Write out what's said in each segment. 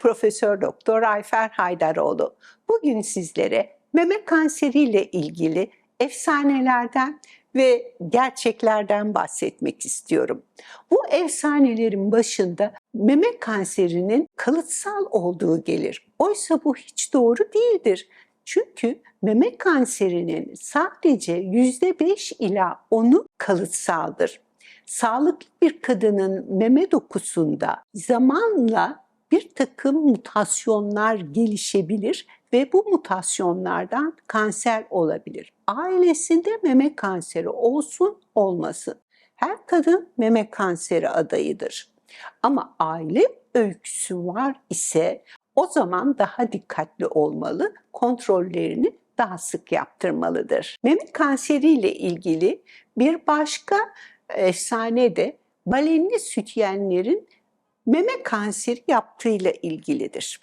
Profesör Doktor Ayfer Haydaroğlu. Bugün sizlere meme kanseriyle ilgili efsanelerden ve gerçeklerden bahsetmek istiyorum. Bu efsanelerin başında meme kanserinin kalıtsal olduğu gelir. Oysa bu hiç doğru değildir. Çünkü meme kanserinin sadece %5 ila 10'u kalıtsaldır. Sağlıklı bir kadının meme dokusunda zamanla bir takım mutasyonlar gelişebilir ve bu mutasyonlardan kanser olabilir. Ailesinde meme kanseri olsun olmasın. Her kadın meme kanseri adayıdır. Ama aile öyküsü var ise o zaman daha dikkatli olmalı, kontrollerini daha sık yaptırmalıdır. Meme kanseriyle ilgili bir başka efsane de balenli sütyenlerin meme kanseri yaptığıyla ilgilidir.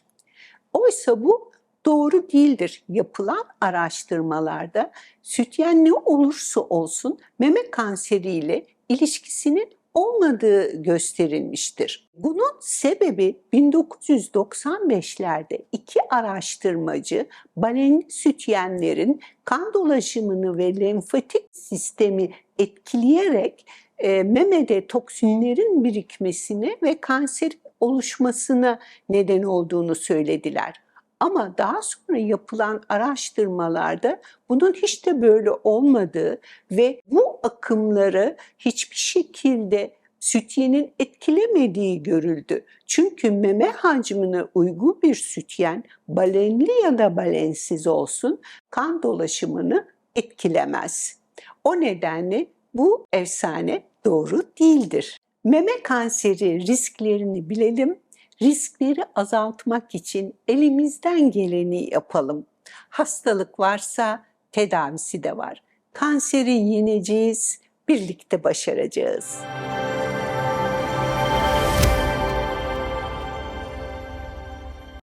Oysa bu doğru değildir. Yapılan araştırmalarda sütyen ne olursa olsun meme kanseriyle ilişkisinin olmadığı gösterilmiştir. Bunun sebebi 1995'lerde iki araştırmacı balenli sütyenlerin kan dolaşımını ve lenfatik sistemi etkileyerek e, memede toksinlerin birikmesine ve kanser oluşmasına neden olduğunu söylediler. Ama daha sonra yapılan araştırmalarda bunun hiç de böyle olmadığı ve bu akımları hiçbir şekilde sütyenin etkilemediği görüldü. Çünkü meme hacmine uygun bir sütyen balenli ya da balensiz olsun kan dolaşımını etkilemez. O nedenle bu efsane doğru değildir. Meme kanseri risklerini bilelim, riskleri azaltmak için elimizden geleni yapalım. Hastalık varsa tedavisi de var. Kanseri yeneceğiz, birlikte başaracağız.